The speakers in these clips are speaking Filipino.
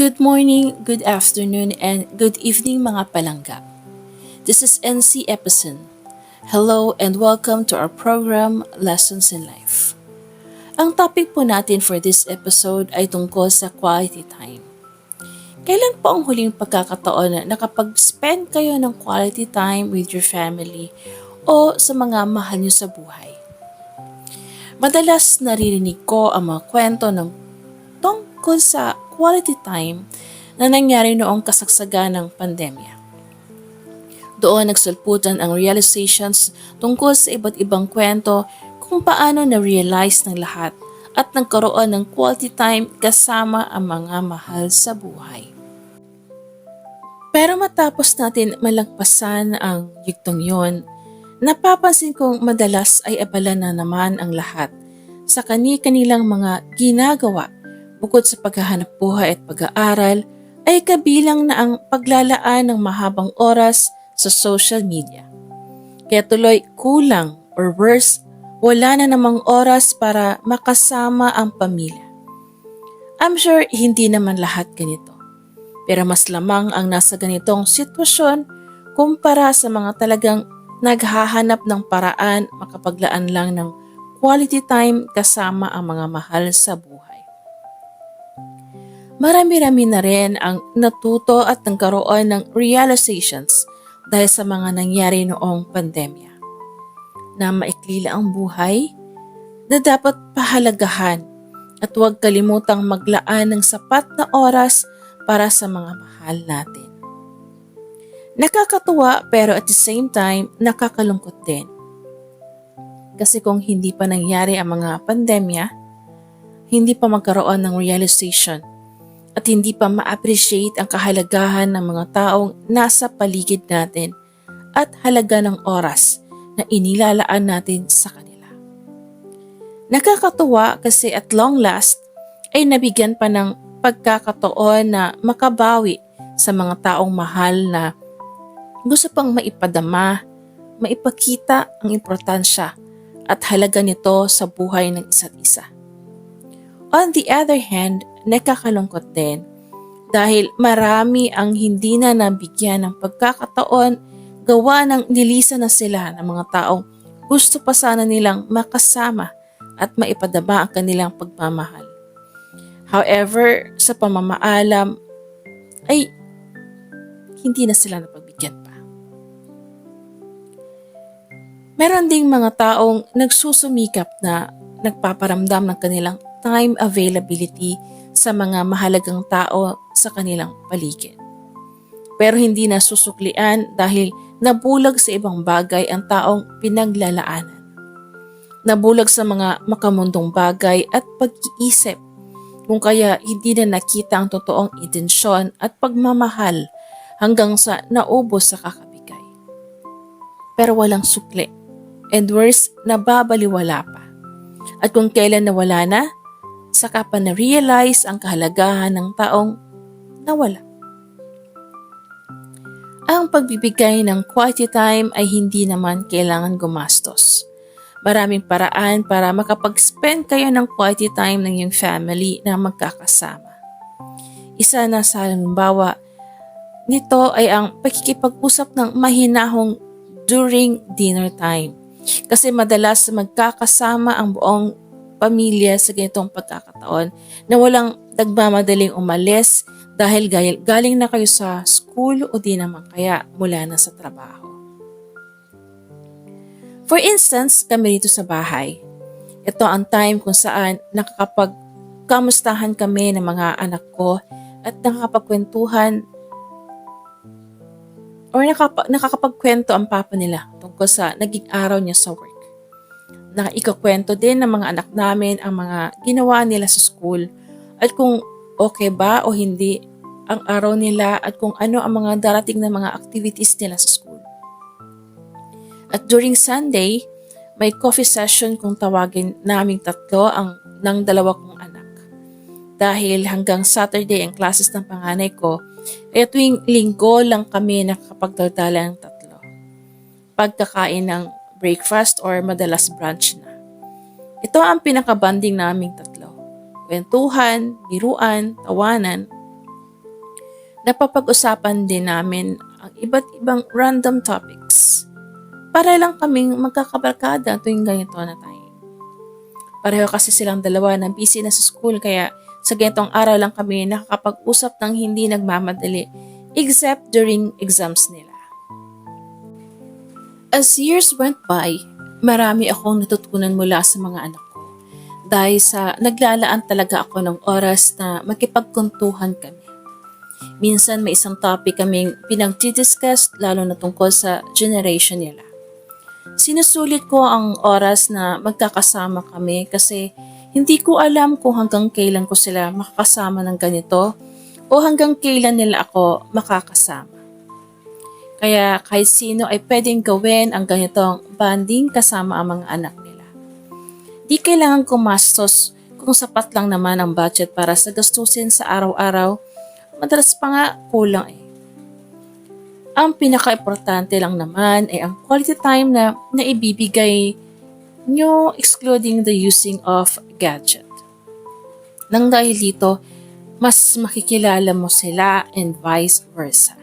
Good morning, good afternoon, and good evening mga palangga. This is NC Epison. Hello and welcome to our program Lessons in Life. Ang topic po natin for this episode ay tungkol sa quality time. Kailan po ang huling pagkakataon na nakapag-spend kayo ng quality time with your family o sa mga mahal niyo sa buhay? Madalas naririnig ko ang mga kwento ng tungkol sa quality time na nangyari noong kasagsagan ng pandemya. Doon nagsulputan ang realizations tungkol sa iba't ibang kwento kung paano na-realize ng lahat at nagkaroon ng quality time kasama ang mga mahal sa buhay. Pero matapos natin malagpasan ang yugtong yon, napapansin kong madalas ay abala na naman ang lahat sa kani-kanilang mga ginagawa bukod sa paghahanap buhay at pag-aaral, ay kabilang na ang paglalaan ng mahabang oras sa social media. Kaya tuloy kulang or worse, wala na namang oras para makasama ang pamilya. I'm sure hindi naman lahat ganito. Pero mas lamang ang nasa ganitong sitwasyon kumpara sa mga talagang naghahanap ng paraan makapaglaan lang ng quality time kasama ang mga mahal sa buhay. Marami-rami na rin ang natuto at nagkaroon ng realizations dahil sa mga nangyari noong pandemya. Na maiklila ang buhay, na dapat pahalagahan at huwag kalimutang maglaan ng sapat na oras para sa mga mahal natin. Nakakatuwa pero at the same time nakakalungkot din. Kasi kung hindi pa nangyari ang mga pandemya, hindi pa magkaroon ng realization at hindi pa ma-appreciate ang kahalagahan ng mga taong nasa paligid natin at halaga ng oras na inilalaan natin sa kanila. Nakakatuwa kasi at long last ay nabigyan pa ng pagkakataon na makabawi sa mga taong mahal na gusto pang maipadama, maipakita ang importansya at halaga nito sa buhay ng isa't isa. On the other hand, nakakalungkot din dahil marami ang hindi na nabigyan ng pagkakataon gawa ng nilisan na sila ng mga taong gusto pa sana nilang makasama at maipadama ang kanilang pagmamahal. However, sa pamamaalam ay hindi na sila napagbigyan pa. Meron ding mga taong nagsusumikap na nagpaparamdam ng kanilang time availability sa mga mahalagang tao sa kanilang paligid. Pero hindi na susuklian dahil nabulag sa ibang bagay ang taong pinaglalaanan. Nabulag sa mga makamundong bagay at pag-iisip kung kaya hindi na nakita ang totoong intensyon at pagmamahal hanggang sa naubos sa kakabigay. Pero walang sukli and worse, nababaliwala pa. At kung kailan nawala na, saka pa na-realize ang kahalagahan ng taong nawala. Ang pagbibigay ng quality time ay hindi naman kailangan gumastos. Maraming paraan para makapag-spend kayo ng quality time ng iyong family na magkakasama. Isa na sa halimbawa nito ay ang pakikipag-usap ng mahinahong during dinner time. Kasi madalas magkakasama ang buong pamilya sa ganitong pagkakataon na walang nagmamadaling umalis dahil galing na kayo sa school o di naman kaya mula na sa trabaho. For instance, kami dito sa bahay. Ito ang time kung saan nakakapag kamustahan kami ng mga anak ko at nakakapagkwentuhan or nakapa, nakakapagkwento ang papa nila tungkol sa naging araw niya sa work na ikakwento din ng mga anak namin ang mga ginawa nila sa school at kung okay ba o hindi ang araw nila at kung ano ang mga darating na mga activities nila sa school. At during Sunday, may coffee session kung tawagin naming tatlo ang ng dalawa kong anak. Dahil hanggang Saturday ang classes ng panganay ko, kaya tuwing linggo lang kami nakakapagdadala ng tatlo. Pagkakain ng breakfast or madalas brunch na. Ito ang pinakabanding naming tatlo. Kwentuhan, biruan, tawanan. napapag-usapan din namin ang iba't ibang random topics. Para lang kaming magkakabarkada tuwing ganito na tayo. Pareho kasi silang dalawa na busy na sa school kaya sa ganitong araw lang kami nakakapag-usap ng hindi nagmamadali except during exams nila. As years went by, marami akong natutunan mula sa mga anak ko dahil sa naglalaan talaga ako ng oras na makipagkuntuhan kami. Minsan may isang topic kaming pinagdidiscuss lalo na tungkol sa generation nila. Sinusulit ko ang oras na magkakasama kami kasi hindi ko alam kung hanggang kailan ko sila makakasama ng ganito o hanggang kailan nila ako makakasama. Kaya kahit sino ay pwedeng gawin ang ganitong banding kasama ang mga anak nila. Di kailangan kumastos kung sapat lang naman ang budget para sa gastusin sa araw-araw. Madalas pa nga kulang eh. Ang pinaka-importante lang naman ay ang quality time na naibibigay nyo excluding the using of gadget. Nang dahil dito, mas makikilala mo sila and vice versa.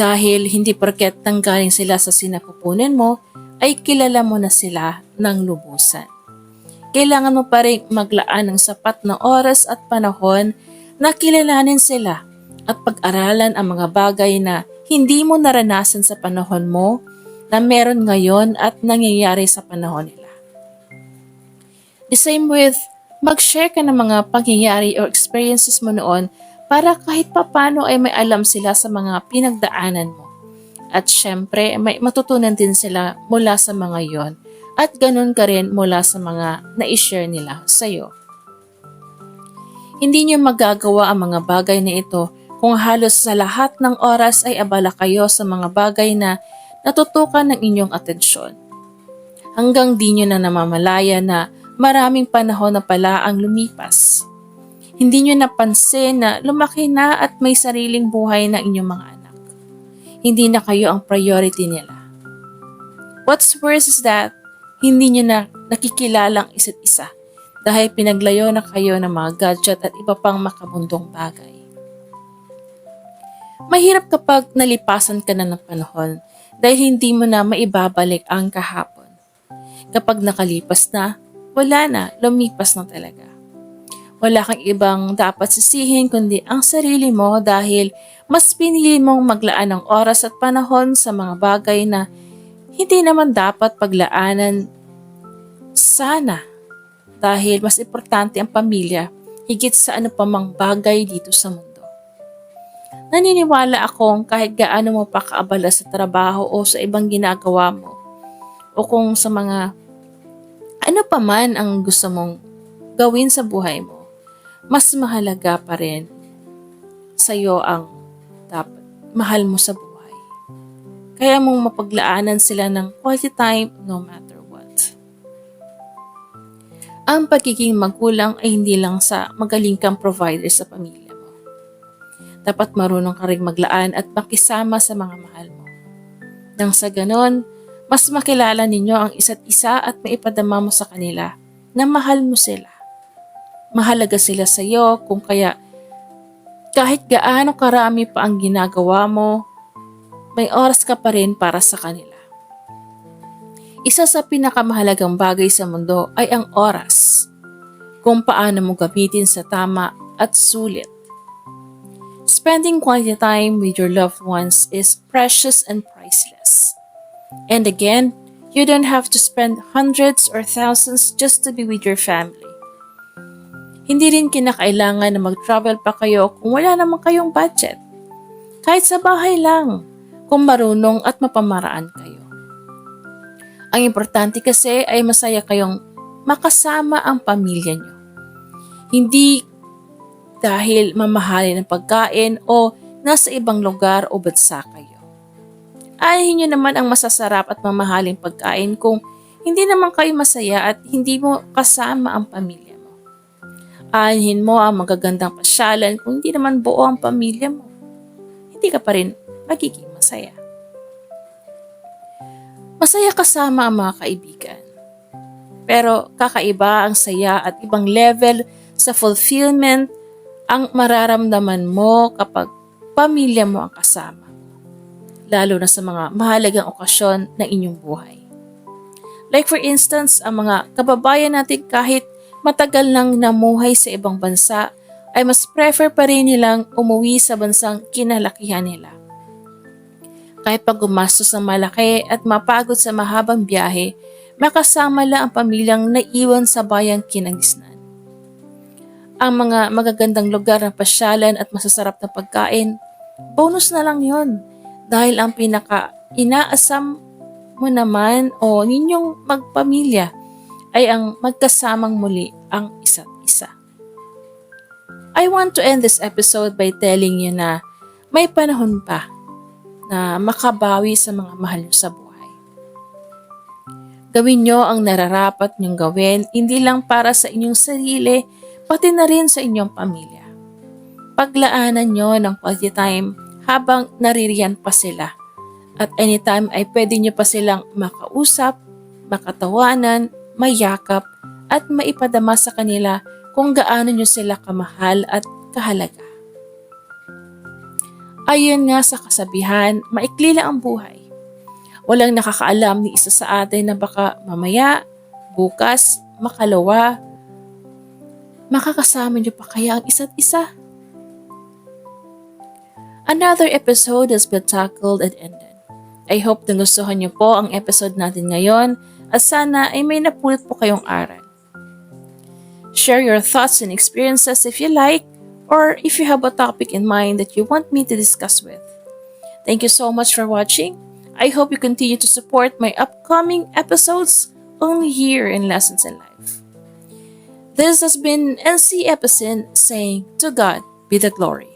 Dahil hindi porket tanggaling sila sa sinapupunan mo, ay kilala mo na sila ng lubusan. Kailangan mo pa rin maglaan ng sapat na oras at panahon na kilalanin sila at pag-aralan ang mga bagay na hindi mo naranasan sa panahon mo na meron ngayon at nangyayari sa panahon nila. The same with mag-share ka ng mga pangyayari or experiences mo noon para kahit papano ay may alam sila sa mga pinagdaanan mo. At syempre, may matutunan din sila mula sa mga yon at ganun ka rin mula sa mga na-share nila sa iyo. Hindi niyo magagawa ang mga bagay na ito kung halos sa lahat ng oras ay abala kayo sa mga bagay na natutukan ng inyong atensyon. Hanggang di nyo na namamalaya na maraming panahon na pala ang lumipas. Hindi nyo napansin na lumaki na at may sariling buhay na inyong mga anak. Hindi na kayo ang priority nila. What's worse is that hindi nyo na nakikilalang isa't isa dahil pinaglayo na kayo ng mga gadget at iba pang makabundong bagay. Mahirap kapag nalipasan ka na ng panahon dahil hindi mo na maibabalik ang kahapon. Kapag nakalipas na, wala na, lumipas na talaga. Wala kang ibang dapat sisihin kundi ang sarili mo dahil mas pinili mong maglaan ng oras at panahon sa mga bagay na hindi naman dapat paglaanan sana dahil mas importante ang pamilya higit sa ano pa bagay dito sa mundo. Naniniwala akong kahit gaano mo pa kaabala sa trabaho o sa ibang ginagawa mo, o kung sa mga ano pa man ang gusto mong gawin sa buhay mo, mas mahalaga pa rin sa'yo ang dapat mahal mo sa buhay. Kaya mong mapaglaanan sila ng quality time no matter what. Ang pagiging magulang ay hindi lang sa magaling kang provider sa pamilya dapat marunong ka rin maglaan at makisama sa mga mahal mo. Nang sa ganon, mas makilala ninyo ang isa't isa at maipadama mo sa kanila na mahal mo sila. Mahalaga sila sa iyo kung kaya kahit gaano karami pa ang ginagawa mo, may oras ka pa rin para sa kanila. Isa sa pinakamahalagang bagay sa mundo ay ang oras. Kung paano mo gamitin sa tama at sulit. Spending quality time with your loved ones is precious and priceless. And again, you don't have to spend hundreds or thousands just to be with your family. Hindi rin kinakailangan na mag-travel pa kayo kung wala naman kayong budget. Kahit sa bahay lang, kung marunong at mapamaraan kayo. Ang importante kasi ay masaya kayong makasama ang pamilya nyo. Hindi dahil mamahalin ang pagkain o nasa ibang lugar o bansa kayo. Ayahin nyo naman ang masasarap at mamahaling pagkain kung hindi naman kayo masaya at hindi mo kasama ang pamilya mo. Ayahin mo ang magagandang pasyalan kung hindi naman buo ang pamilya mo. Hindi ka pa rin magiging masaya. Masaya kasama ang mga kaibigan. Pero kakaiba ang saya at ibang level sa fulfillment ang mararamdaman mo kapag pamilya mo ang kasama. Lalo na sa mga mahalagang okasyon ng inyong buhay. Like for instance, ang mga kababayan natin kahit matagal nang namuhay sa ibang bansa ay mas prefer pa rin nilang umuwi sa bansang kinalakihan nila. Kahit pag gumastos ng malaki at mapagod sa mahabang biyahe, makasama lang ang pamilyang naiwan sa bayang kinagisnan. Ang mga magagandang lugar ng pasyalan at masasarap na pagkain, bonus na lang yon dahil ang pinaka inaasam mo naman o ninyong magpamilya ay ang magkasamang muli ang isa't isa. I want to end this episode by telling you na may panahon pa na makabawi sa mga mahal nyo sa buhay. Gawin nyo ang nararapat nyong gawin, hindi lang para sa inyong sarili, pati na rin sa inyong pamilya. Paglaanan nyo ng quality time habang naririyan pa sila. At anytime ay pwede nyo pa silang makausap, makatawanan, mayakap, at maipadama sa kanila kung gaano nyo sila kamahal at kahalaga. Ayon nga sa kasabihan, maikli lang ang buhay. Walang nakakaalam ni isa sa atin na baka mamaya, bukas, makalawa, makakasama niyo pa kaya ang isa't isa? Another episode has been tackled and ended. I hope na niyo po ang episode natin ngayon at sana ay may napulot po kayong aral. Share your thoughts and experiences if you like or if you have a topic in mind that you want me to discuss with. Thank you so much for watching. I hope you continue to support my upcoming episodes only here in Lessons in Life. This has been NC Epicen saying, To God be the glory.